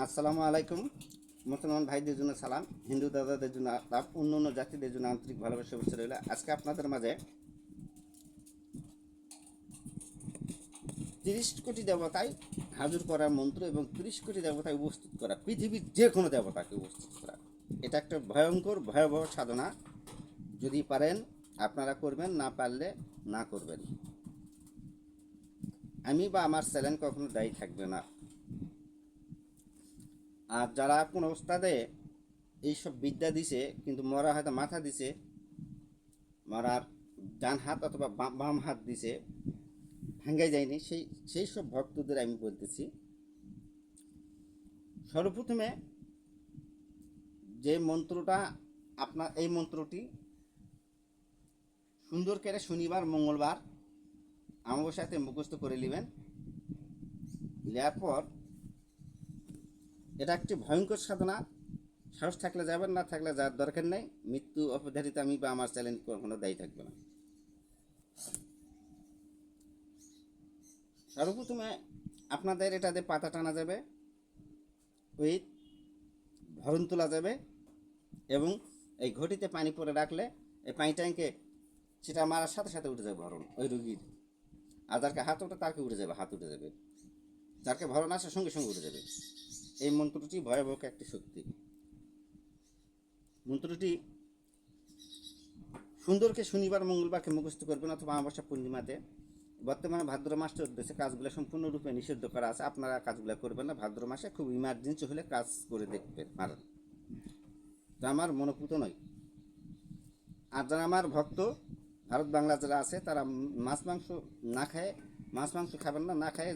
আসসালামু আলাইকুম। মুসলমান ভাইদের জন্য সালাম, হিন্দু দাদাদের জন্য আদাব অন্য অন্য জাতিদের জন্য আন্তরিক ভালোবাসা বসে রইল। আজকে আপনাদের মাঝে তিরিশ কোটি দেবতায় হাজুর করার মন্ত্র এবং তিরিশ কোটি দেবতায় উপস্থিত করা, পৃথিবীর যে কোনো দেবতাকে উপস্থিত করা। এটা একটা ভয়ঙ্কর, ভয়াবহ সাধনা। যদি পারেন, আপনারা করবেন, না পারলে না করবেন। আমি বা আমার চ্যানেল কখনো দায়ী থাকবে না। আর যারা কোনো ওস্তাদে এইসব বিদ্যা দিছে, কিন্তু মরা হয়তো মাথা দিছে, মরার ডান হাত অথবা বাম- হাত দিছে, ভাঙ্গাই যায়নি, সেই সেই সব ভক্তদের আমি বলতেছি। সর্বপ্রথমে যে মন্ত্রটা আপনার, এই মন্ত্রটি সুন্দর করে শনিবার, মঙ্গলবার আমার সাথে মুখস্থ করে নেবেন। নেওয়ার পর এটা একটি ভয়ঙ্কর সাধনা। সাহস থাকলে যাবেন, না থাকলে যাওয়ার দরকার নেই। মৃত্যু অপধারিত আমি বা আমার চ্যালেঞ্জ কখনো দায়ী থাকবে না। সর্বপ্রথমে আপনাদের এটাতে পাতা টানা যাবে, উইথ ভরণ তোলা যাবে এবং এই ঘটিতে পানি পরে রাখলে এই পানি ট্যাঙ্কে সেটা মারার সাথে সাথে উঠে যাবে ভরণ, ওই রুগীর। আর যারকে হাত ওঠে তাকে উঠে যাবে, হাত উঠে যাবে। যারকে ভরণ আসে, সঙ্গে সঙ্গে উঠে যাবে। এই মন্ত্রটি ভয়াবহ একটি শক্তি। মন্ত্রটি সুন্দরকে শনিবার, মঙ্গলবারকে মুখস্থ করবেন অথবা অমাবস্যা পূর্ণিমাতে। বর্তমানে ভাদ্র মাস চলতেছে কাজগুলো সম্পূর্ণরূপে নিষিদ্ধ করা আছে। আপনারা কাজগুলো করবেন না। ভাদ্র মাসে খুব ইমার্জেন্সি হলে কাজ করে দেখবেন পারেন তা আমার মনোপুত নয়। আর যারা আমার ভক্ত, ভারত বাংলা যারা আছে, তারা মাছ, মাংস না খায়, মাছ, মাংস খাবেন না না খায়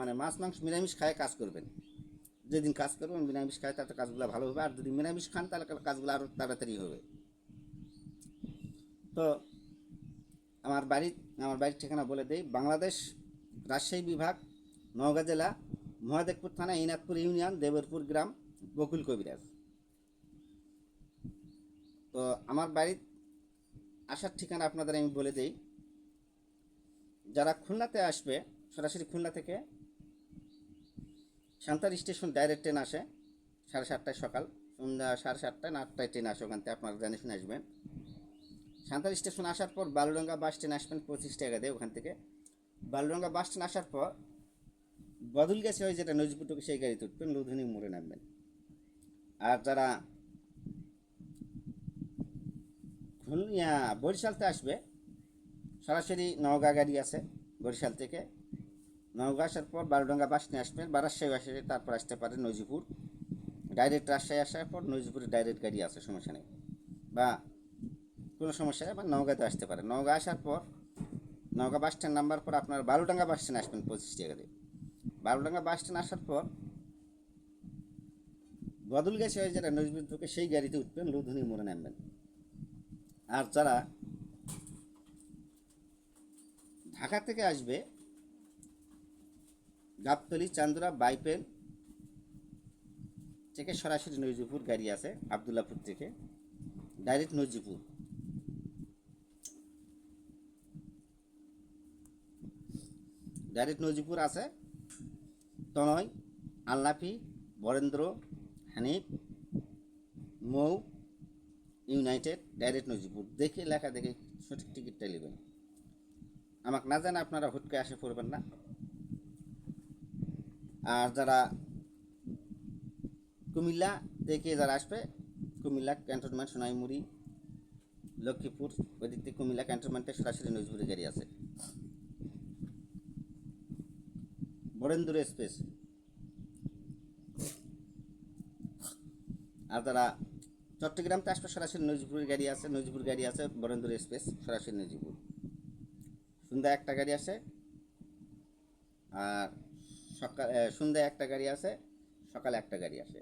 মানে মাছ, মাংস, নিরামিষ খায়, কাজ করবেন। যেদিন কাজ করবেন নিরামিষ খায় তাতে কাজগুলো ভালো হবে। আর যদি নিরামিষ খান, তাহলে কাজগুলো আরও তাড়াতাড়ি হবে। তো আমার বাড়ি আমার বাড়ির ঠিকানা বলে দেই। বাংলাদেশ রাজশাহী বিভাগ, নওগাঁ জেলা, মহাদেবপুর থানা ইনাদপুর ইউনিয়ন, দেবরপুর গ্রাম, বকুল কবিরাজ। তো আমার বাড়ির আসার ঠিকানা আপনাদের আমি বলে দেই। যারা খুলনাতে আসবে, সরাসরি খুলনা থেকে সান্তার স্টেশন ডাইরেক্ট ট্রেন আসে, সাড়ে সাতটায় সকাল। সন্ধ্যা সাড়ে সাতটায় না, আটটায় ট্রেন আসে ওখান থেকে, আপনারা জানে শুনে আসবেন। সান্তার স্টেশন আসার পর বালুরঙ্গা বাস স্ট্যান্ড আসবেন পঁচিশ টাকা দিয়ে ওখান থেকে। বালুরঙ্গা বাস স্ট্যান্ড আসার পর বদল গেছে ওই যেটা নজিপুটুকে সেই গাড়িতে উঠবেন লুধুনি মোড়ে নামবেন। আর যারা বরিশালতে আসবে, সরাসরি নওগাঁ গাড়ি আছে বরিশাল থেকে। নওগাঁ আসার পর বারোডাঙ্গা বাস নিয়ে আসবেন। বা রাজশাহী আসে, তারপর আসতে পারে নজিপুর ডাইরেক্ট রাজশাহী আসার পর নজিপুরে ডাইরেক্ট গাড়ি আছে, সমস্যা নেই। বা কোনো সমস্যা নেই, বা নওগাঁতে আসতে পারে। নওগাঁ আসার পর, নওগাঁ বাস স্ট্যান্ড নাম্বার পর আপনার বারোডাঙ্গা বাস স্ট্যান্ড আসবেন পঁচিশ টাকা দিয়ে। বারোডাঙ্গা বাস স্ট্যান্ড আসার পর বদল গেছে ওই যেটা নজরুল থেকে সেই গাড়িতে উঠবেন লুধুনি মোড়ে নামবেন। আর যারা ঢাকা থেকে আসবে গাবতলি, চান্দুরা, বাইপেল থেকে সরাসরি নজিপুর গাড়ি আছে আবদুল্লাপুর থেকে। ডাইরেক্ট নজিপুর ডাইরেক্ট নজিপুর আছে, তনয় আল্লাফি বরেন্দ্র, হানিফ, মৌ, ইউনাইটেড ডাইরেক্ট নজিপুর দেখে লেখা দেখে সঠিক টিকিটটা নেবেন। আমাকে না জানে আপনারা হুটকে আসে পড়বেন না। আর যারা কুমিল্লা থেকে যারা আসবে, কুমিল্লা ক্যান্টনমেন্ট, সোনাইমুড়ি, লক্ষ্মীপুর ওই দিক থেকে কুমিল্লা ক্যান্টনমেন্টে সরাসরি নজপুরি গাড়ি আছে। বরেন্দ্র এক্সপ্রেস। আর যারা চট্টগ্রামতে আসবে, সরাসরি নজিপুরের গাড়ি আছে নজিপুর গাড়ি আছে, বরেন্দ্র এক্সপ্রেস, সরাসরি নজিপুর সন্ধ্যা একটা গাড়ি আছে। আর সকাল সন্ধ্যায় একটা গাড়ি আসে, সকালে একটা গাড়ি আসে।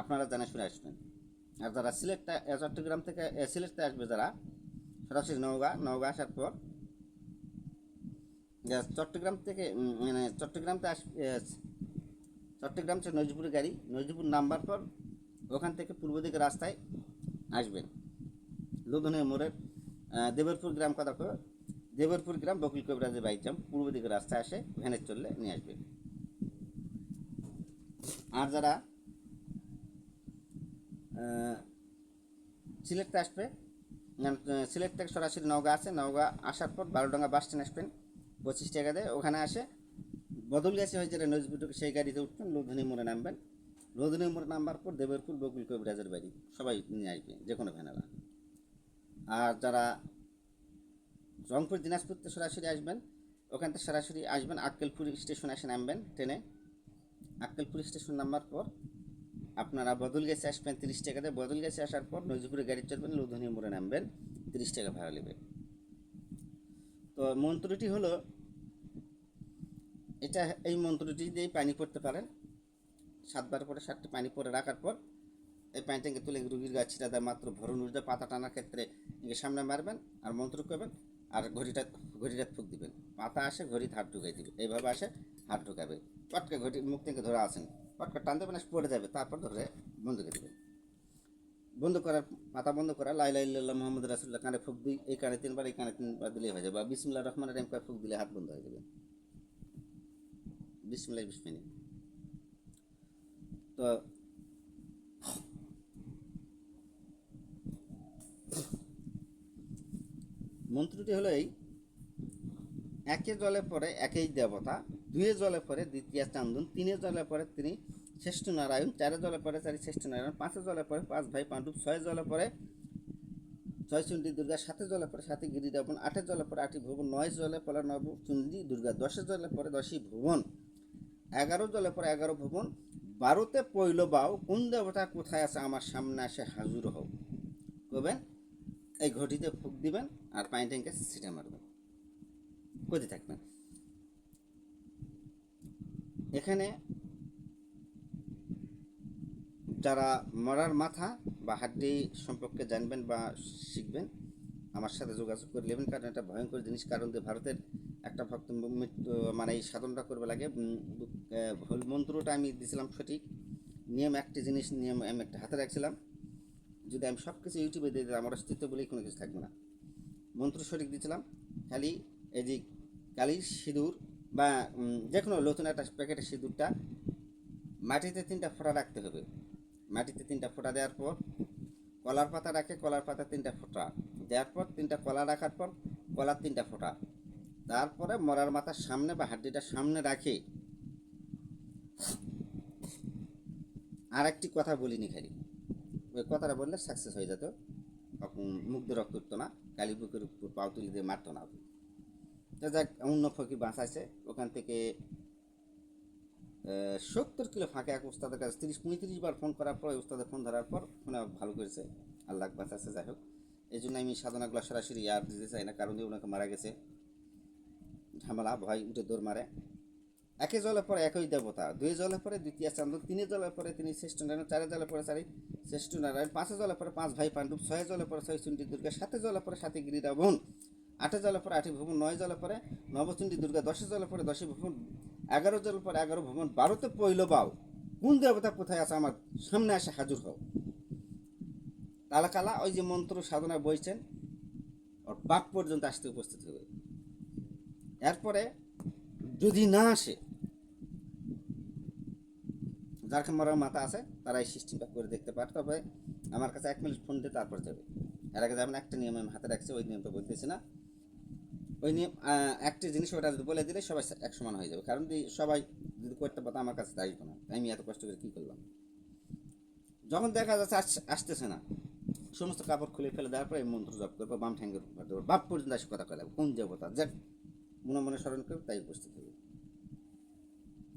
আপনারা জানা শুনে আসবেন। আর যারা সিলেটটা চট্টগ্রাম থেকে সিলেটতে আসবে যারা, সরাসরি নওগাঁ নওগাঁ আসার পর চট্টগ্রাম থেকে মানে চট্টগ্রামতে আস চট্টগ্রাম থেকে নজিপুরের গাড়ি। নজিপুর নাম্বার পর ওখান থেকে পূর্ব দিকে রাস্তায় আসবেন। লুধনের মোড়ের দেবরপুর গ্রাম কথা দেবরপুর গ্রাম বকুল কবিরাজের বাইক জাম পূর্ব দিকে রাস্তায় আসে ভ্যানে চললে নিয়ে আসবে। আর যারা আহ, সিলেটতে আসবে সিলেট থেকে সরাসরি নওগাঁ আছে নওগাঁ আসার পর বারোডাঙ্গা বাস স্ট্যান্ড আসবেন পঁচিশ টাকা দেয়। ওখানে আসে বদল গেছে হয়েছে নজবুটুকে সেই গাড়িতে উঠবেন লোধনী মোড়ে নামবেন। লোধনী মোড়ে নামবার পর দেবেরপুর বকুল কবিরাজের বাড়ি সবাই নিয়ে আসবে যে কোনো ভ্যানেলা আর যারা রংপুর দিনাজপুরতে সরাসরি আসবেন। ওখান থেকে সরাসরি আসবেন, আক্কেলপুর স্টেশন এসে নামবেন ট্রেনে। আক্কেলপুর স্টেশন নামার পর আপনারা বদল গেছে আসবেন তিরিশ টাকাতে। বদল গেছে আসার পর নজিপুরে গাড়ি চড়বেন, লোধনী মোড়ে নামবেন, তিরিশ টাকা ভাড়া নেবে। তো মন্ত্রটি হলো, এটা এই মন্ত্রটি দিয়েই পানি পড়তে পারেন। সাতবার পরে সাতটি পানি পরে রাখার পর এই পানিটাকে তুলে রুগীর গাছটা মাত্র ভরুন উঠে পাতা টানার ক্ষেত্রে সামনে মারবেন আর মন্ত্র করবেন। আর ঘড়িটা ঘড়িটা ফুক দিবেন। পাতা আসে, ঘড়ি হাত ঢুকাই দিবে। এইভাবে আসে, হাত ঢুকাবে। পটকা ঘড়ি, মুখ থেকে ধরে আসেন। পটকা টান দেবেন পড়ে যাবে। তারপর ধরে বন্ধ করে দেবেন। বন্ধ করার, মাথা বন্ধ করা লাই লাই লাল্লাহ মোহাম্মদ রাসুল্লাহ কানে ফুক দিই, এই কানে তিনবার, এই কানে তিনবার দিলে হয়ে যাবে। বা বিসমুল্লাহ রহমান রাহিম করে ফুক দিলে হাত বন্ধ হয়ে যাবে। বিসমুল্লাহ। বিসমিনি তো মন্ত্রটি হলো এই একে জলে পরে একই দেবতা দুয়ে জলে পরে দ্বিতীয় চান্দন তিনে জলে পরে তিনি শ্রেষ্ঠ নারায়ণ চারে জলে পরে চারি শ্রেষ্ঠ নারায়ণ পাঁচে জলে পরে পাঁচ ভাই পাণ্ডব ছয় জলে পরে ছয় চণ্ডী দুর্গা সাতে জলে পরে সাতে দেবন আটে জলে পরে আটি ভুবন নয় জলে পরে নব চণ্ডী দুর্গা দশে জলে পরে দশই ভুবন এগারো জলে পরে এগারো ভুবন বারোতে পৈল বাও কোন দেবতা কোথায় আছে আমার সামনে আসে হাজুর হও কবেন এই ঘটিতে ফুক দিবেন আর পানি ট্যাঙ্কে ছিটে মারবেন। করতে থাকবেন? এখানে যারা মরার মাথা বা হাড্ডি সম্পর্কে জানবেন বা শিখবেন, আমার সাথে যোগাযোগ করে নেবেন, কারণ এটা ভয়ঙ্কর জিনিস, কারণ যে ভারতের একটা ভক্ত মৃত্যু মানে এই সাধনটা করবে লাগে। ভুল মন্ত্রটা আমি দিয়েছিলাম সঠিক। নিয়ম একটি জিনিস, নিয়ম আমি একটা হাতে রাখছিলাম। যদি আমি সব কিছু ইউটিউবে দিয়ে দিতাম, আমার অস্তিত্ব বলেই কোনো কিছু থাকবে না। মন্ত্র সঠিক দিয়েছিলাম, খালি এই যে কালির সিঁদুর বা যে কোনো নতুন একটা প্যাকেটের সিঁদুরটা মাটিতে তিনটা ফোঁটা রাখতে হবে। মাটিতে তিনটা ফোঁটা দেওয়ার পর, কলার পাতা রাখে, কলার পাতা তিনটা ফোঁটা। দেওয়ার পর, তিনটা কলা রাখার পর, কলার তিনটা ফোঁটা। তারপরে মরার মাথার সামনে বা হাড্ডিটার সামনে রাখে। আর একটি কথা বলিনি খালি। কথাটা বললে সাকসেস হয়ে যেত। তখন মুগ্ধ রক্ত উঠতো না, কালী বুকের উপর পাও তুলি দিয়ে মারতো না তো যাক অন্য ফকি বাঁচাইছে। ওখান থেকে সত্তর কিলো ফাঁকে এক উস্তাদের কাছে, তিরিশ, পঁয়ত্রিশ বার ফোন করার পর উস্তাদের ফোন ধরার পর ফোনে ভালো করেছে। আল্লাহ বাঁচাচ্ছে যাই হোক। এই জন্য আমি সাধনাগুলো সরাসরি আর দিতে চাই না, কারণ ওনাকে মারা গেছে। ঝামেলা, ভয়, উঠে দৌড় মারে। একে জলের পরে একই দেবতা দুই জলে পরে দ্বিতীয় চান্দ তিনে জলের পরে তিনি শ্রেষ্ঠ নারায়ণ চারে জলে পরে চারি শ্রেষ্ঠ নারায়ণ পাঁচে জলের পরে পাঁচ ভাই পাণ্ডব ছয় জলে পরে ছয় চুন্ডী দুর্গা সাতে জলের পরে সাতে গিরি রাবণ আটে জলের পরে আটে ভুবন নয় জলে পরে নবচণ্ডী দুর্গা দশে জলের পরে দশে ভুবন এগারো জলের পরে এগারো ভুবন বারোতে পৈল বাও কোন দেবতা কোথায় আছে আমার সামনে আসে হাজুর হও কালা কালা ওই যে মন্ত্র সাধনা বইছেন ওর বাপ পর্যন্ত আসতে উপস্থিত হবে এরপরে যদি না আসে যার মরার মাথা আছে, তারা এই সিস্টেমটা করে দেখতে পারে। তবে আমার কাছে এক মিনিট ফোন দিয়ে তারপর যাবে। এর আগে যেমন একটা নিয়ম আমি হাতে রাখছি, ওই নিয়মটা বলতেছি না। ওই নিয়ম একটি জিনিস ওটা যদি বলে দিলে সবাই এক সমান হয়ে যাবে। কারণ সবাই যদি করতে পারতো, আমার কাছে দাঁড়িয়ে না। আমি এত কষ্ট করে কী করলাম? যখন দেখা যাচ্ছে আস- আসতেছে না, সমস্ত কাপড় খুলে ফেলে দেওয়ার পরে এই মন্ত্র জপ করব, বাম ঠ্যাঙ্গের বাপ পর্যন্ত আসে কথা কয়ে কোন দেবতা? যাক, মনে মনে স্মরণ করবে, তাই উপস্থিত হবে।